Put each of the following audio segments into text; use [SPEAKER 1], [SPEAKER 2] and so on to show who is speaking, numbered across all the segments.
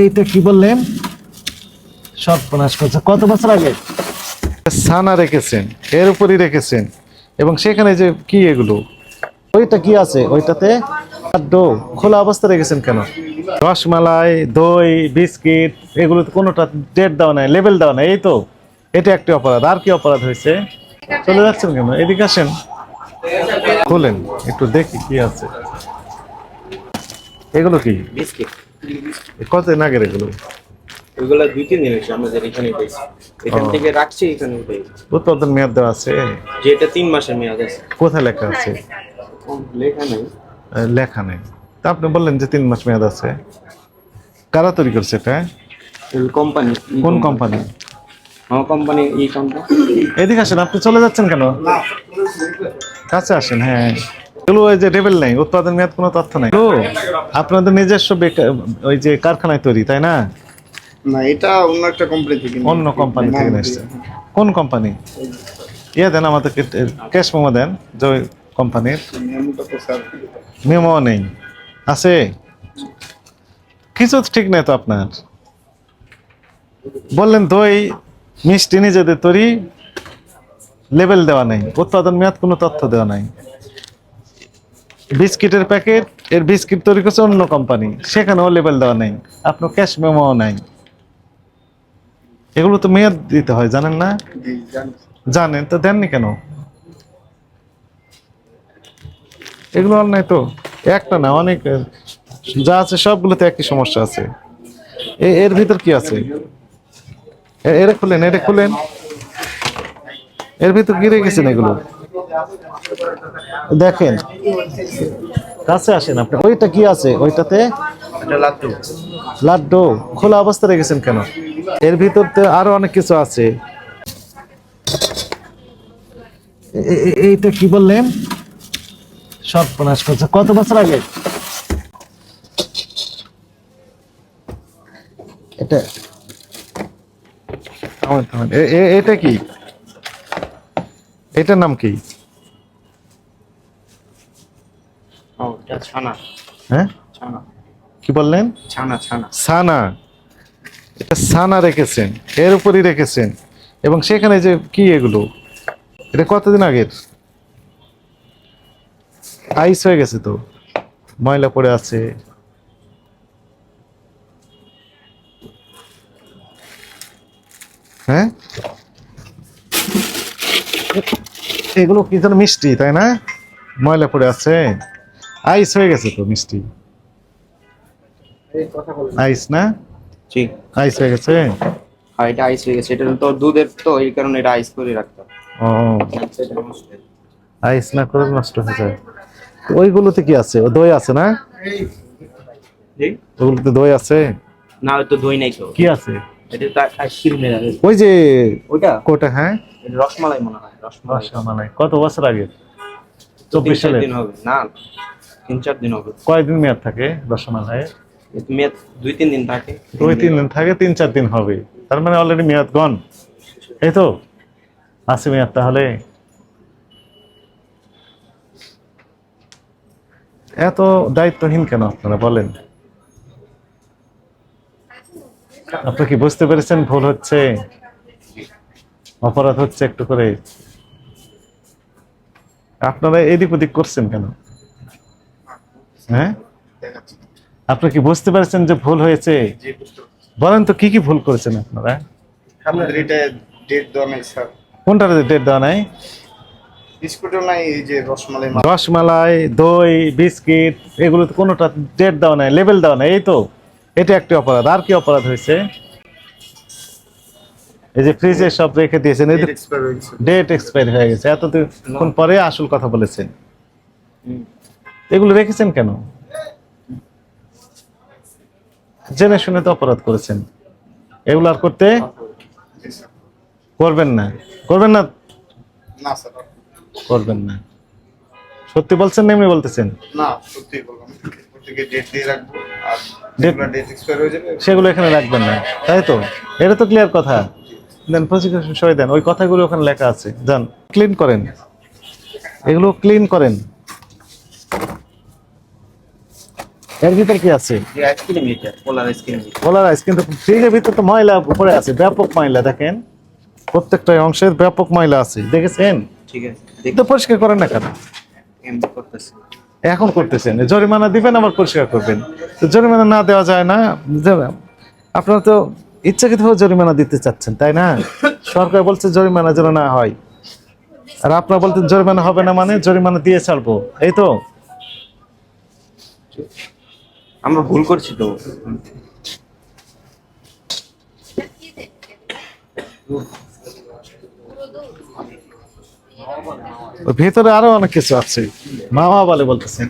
[SPEAKER 1] এইটা কি বললেন? সর্বনাশ করছে। কত বছর আগে? ছানা রেখেছেন এর উপরই রেখেছেন এবং সেখানে যে কি এগুলো? ওইটা কি আছে? ওইটাতে ডো খোলা অবস্থা রেখেছেন কেন? রসমালাই দই বিস্কিট এগুলো তো কোনোটা ডেট দেওয়া নাই লেবেল দেওয়া নাই এই তো। এটা একটি অপরাধ। আর কি অপরাধ হয়েছে? চলে যাচ্ছেন কেন? এদিকে আসেন। খোলেন একটু দেখি কি আছে। এগুলো কি?
[SPEAKER 2] বিস্কিট।
[SPEAKER 1] কতদিন আগের এগুলো?
[SPEAKER 2] ওইগুলো দুই তিন দিন হয়েছে আমাদের এখানে পেয়েছি। এখান থেকে রাখছি এখানে পেয়েছি।
[SPEAKER 1] উৎপাদন মেয়াদ দেওয়া আছে?
[SPEAKER 2] যে এটা তিন মাসের মেয়াদ আছে।
[SPEAKER 1] কোথায় লেখা আছে?
[SPEAKER 2] লেখা নাই।
[SPEAKER 1] লেখা নেই। তা আপনি বললেন যে তিন মাস মেয়াদ আছে। কারা তৈরি করছে এটা?
[SPEAKER 2] কোম্পানি
[SPEAKER 1] কোন কোম্পানি
[SPEAKER 2] আমার কোম্পানি ই কোম্পানি
[SPEAKER 1] এদিকে আসেন আপনি চলে যাচ্ছেন কেন? কাছে আসেন হ্যাঁ। এগুলো ওই যে রেবেল নেই উৎপাদন মেয়াদ কোনো তথ্য নাই। তো আপনাদের নিজস্ব ওই যে কারখানায় তৈরি তাই না?
[SPEAKER 3] না এটা অন্য একটা কোম্পানি থেকে
[SPEAKER 1] অন্য কোম্পানি থেকে এসছে কোন কোম্পানি ইয়ে দেন আমাদেরকে ক্যাশ মেমো দেন যে কোম্পানির
[SPEAKER 3] মেমোটা তো স্যার
[SPEAKER 1] মেমো নেই। আছে? কিছু ঠিক নাই তো আপনার। বললেন দই মিষ্টি নিজেদের তৈরি লেবেল দেওয়া নেই। উৎপাদন মেয়াদ কোনো তথ্য দেওয়া নাই। বিস্কিটের প্যাকেট এর বিস্কিট তৈরি করছে অন্য কোম্পানি সেখানেও লেবেল দেওয়া নেই। আপনার ক্যাশ মেমো নাই। এগুলো তো মেয়াদ দিতে হয় জানেন না? জানেন তো দেননি কেন? এগুলো নাই তো। একটা না অনেক যা আছে সবগুলোতে একই সমস্যা আছে। এর ভিতর কি আছে? এটা খুলেন এটা খুলেন। এর ভিতর কি রেখেছেন এগুলো? দেখেন। কাছে আসেন আপনি। ওইটা কি আছে? ওইটাতে?
[SPEAKER 2] লাড্ডু।
[SPEAKER 1] লাড্ডু। খোলা অবস্থা রেখেছেন কেন? এর ভিতর তো আরও অনেক কিছু আছে। এইটা কি বললেন? সর্বনাশ করছে। কত বছর আগে? এটা এটা কি? এটার নাম কি
[SPEAKER 2] ও এটা ছানা।
[SPEAKER 1] হ্যাঁ?
[SPEAKER 2] ছানা।
[SPEAKER 1] কি বললেন?
[SPEAKER 2] ছানা ছানা।
[SPEAKER 1] ছানা। এটা ছানা রেখেছেন এর উপরই রেখেছেন। এবং সেখানে যে কি এগুলো? এটা কতদিন আগের? আইস হয়ে গেছে তো ময়লা পড়ে আছে। হ্যাঁ? এগুলো কি যেন মিষ্টি তাই না? ময়লা পড়ে আছে। আইস হয়ে গেছে তো মিষ্টি? আইস না?
[SPEAKER 2] জি।
[SPEAKER 1] আইস হয়ে গেছে?
[SPEAKER 2] আর এটা আইস হয়ে গেছে। এটা তো দুধের তো এই কারণে এটা আইস করে রাখতে
[SPEAKER 1] ও।
[SPEAKER 2] হয়ে।
[SPEAKER 1] আইস না করে নষ্ট হয়ে যায়। ওইগুলোতে কি আছে? ও দই আছে না? ওগুলোতে দই আছে?
[SPEAKER 2] না ওই তো দই নাই তো।
[SPEAKER 1] কি আছে? ওই যে
[SPEAKER 2] ওইটা?
[SPEAKER 1] কোটা হ্যাঁ?
[SPEAKER 2] রসমালাই মনে হয় রসমালাই।
[SPEAKER 1] কত বছর আগে? চব্বিশ সালে?
[SPEAKER 2] দিন হবে। না তিন চার দিন হবে।
[SPEAKER 1] কয়দিন মেয়াদ থাকে
[SPEAKER 2] মেয়াদ দুই তিন দিন থাকে।
[SPEAKER 1] দুই তিন দিন থাকে তিন চার দিন হবে। তার মানে অলরেডি মেয়াদ গন এই তো? আছে মেয়াদ তাহলে। এত দায়িত্বহীন কেন আপনারা বলেন? আপনি কি বুঝতে পেরেছেন ভুল হচ্ছে? অপরাধ হচ্ছে একটু করে? আপনারা এদিক ওদিক করছেন কেন? হ্যাঁ? কি বুঝতে পারছেন যে ভুল হয়েছে? বলেন তো কি কি ভুল করেছেন আপনারা?
[SPEAKER 3] এটা ডেট দেওয়া নাই স্যার
[SPEAKER 1] কোনটার ডেট দেওয়া নাই?
[SPEAKER 3] বিস্কুটও নাই এই যে রসমালাই
[SPEAKER 1] রসমালাই দই বিস্কিট এগুলো তো কোনোটা ডেট দেওয়া নাই দেওয়া নাই এই তো। এটা একটি অপরাধ। আর কি অপরাধ হয়েছে? এই যে ফ্রিজে সব রেখে দিয়েছেন
[SPEAKER 3] ডেট এক্সপায়ার হয়ে গেছে
[SPEAKER 1] ডেট এক্সপায়ার হয়ে গেছে। এতক্ষণ পরে আসল কথা বলেছেন। এগুলো রেখেছেন কেন? জেনে শুনে তো অপরাধ করেছেন। এগুলো আর করতে করবেন না। করবেন না? করবেন না। সত্যি বলছেন না এমনি বলতেছেন?
[SPEAKER 3] না সত্যি বললাম
[SPEAKER 1] সেগুলো এখানে রাখবেন না। তাই তো? এটা তো ক্লিয়ার কথা। দেন প্রসিকিউশন সই দেন। ওই কথাগুলো ওখানে লেখা আছে। যান ক্লিন করেন। এগুলো ক্লিন করেন। এর ভিতরে কি আছে?
[SPEAKER 2] পোলার
[SPEAKER 1] কিন্তু ফ্রিজের ভিতরে তো ময়লা পড়ে আছে ব্যাপক ময়লা দেখেন। প্রত্যেকটা অংশের ব্যাপক ময়লা আছে দেখেছেন?
[SPEAKER 2] ঠিক আছে
[SPEAKER 1] কিন্তু পরিষ্কার করেন না কেন? এখন করতেছেন জরিমানা দিবেন আবার পরিষ্কার করবেন। তো জরিমানা না দেওয়া যায় না আপনারা তো ইচ্ছাকৃতভাবে জরিমানা দিতে চাচ্ছেন তাই না? সরকার বলছে জরিমানা যেন না হয়। আর আপনারা বলতেন জরিমানা হবে না মানে জরিমানা দিয়ে ছাড়বো এই তো?
[SPEAKER 2] আমরা ভুল করছি তো।
[SPEAKER 1] ভেতরে আরও অনেক কিছু আছে। মামা বলে বলতেছেন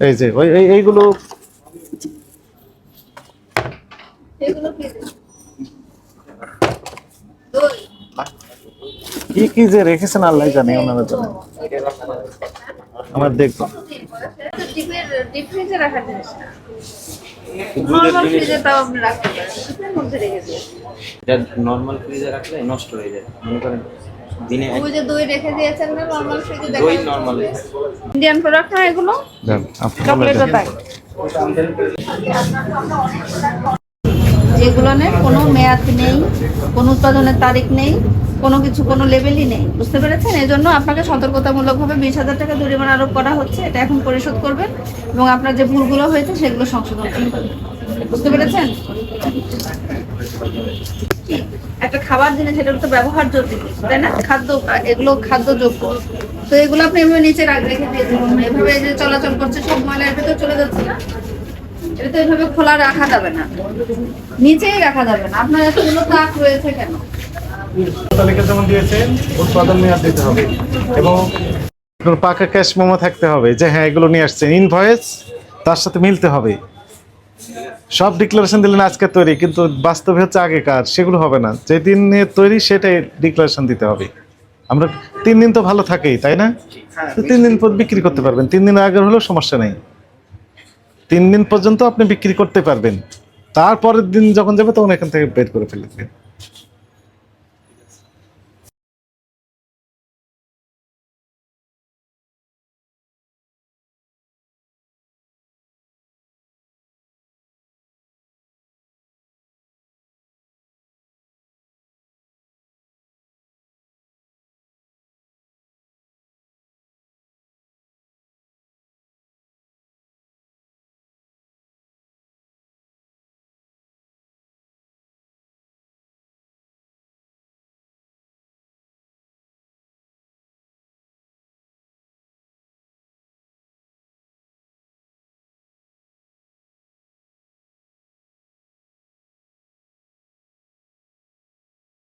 [SPEAKER 1] এই যে, ওই এইগুলো
[SPEAKER 4] কি
[SPEAKER 1] কি যে রেখেছেন আল্লাহ জানে ওনারা জানে আমার দেখব।
[SPEAKER 4] ডিপ ফ্রিজে রাখার জিনিস না। নর্মাল ফ্রিজে তাও আপনি রাখতে পারেন মধ্যে রেখে দিয়েছেন
[SPEAKER 2] এটা নর্মাল ফ্রিজে রাখলে নষ্ট হয়ে যায়। মনে করেন দিনে
[SPEAKER 4] ওই যে দই রেখে দিয়েছেন না নর্মাল ফ্রিজে
[SPEAKER 2] দই
[SPEAKER 4] ইন্ডিয়ান প্রোডাক্ট না এগুলো?
[SPEAKER 1] দেন,
[SPEAKER 4] চকলেটও তাই যেগুলো নেই কোনো মেয়াদ নেই কোনো উৎপাদনের তারিখ নেই। কোনো কিছু, কোনো লেভেলই নেই। বুঝতে পেরেছেন? এই জন্য আপনাকে সতর্কতামূলকভাবে বিশ হাজার টাকা জরিমানা আরোপ করা হচ্ছে। এটা এখন পরিশোধ করবেন এবং আপনার যে ভুলগুলো হয়েছে সেগুলো সংশোধন করবেন। বুঝতে পেরেছেন? একটা খাবার জিনিস, এটা তো ব্যবহারযোগ্য, তাই না? খাদ্য, এগুলো খাদ্যযোগ্য। তো এগুলো আপনি এভাবে নিচে রাখ, রেখে দিয়েছেন এভাবে এই যে চলাচল করছে, সব ময়লার ভেতর চলে যাচ্ছে না? এটা তো এভাবে খোলা রাখা যাবে না। নিচেই রাখা যাবে না। আপনার এতগুলো তাক রয়েছে কেন?
[SPEAKER 1] যেমন দিয়েছেন এবং পাকা ক্যাশ মেমো থাকতে হবে। যে হ্যাঁ এগুলো নিয়ে আসছেন ইনভয়েস তার সাথে মিলতে হবে। সব ডিক্লারেশন দিলেন আজকে তৈরি, কিন্তু বাস্তবে হচ্ছে আগেকার, সেগুলো হবে না। যেদিন তৈরি, সেটাই ডিক্লারেশন দিতে হবে। আমরা তিন দিন তো ভালো থাকেই, তাই না? তিন দিন পর বিক্রি করতে পারবেন। তিন দিন আগের হলেও সমস্যা নেই। তিন দিন পর্যন্ত আপনি বিক্রি করতে পারবেন। তারপরের দিন যখন যাবে, তখন এখান থেকে বের করে ফেলে ফেলবেন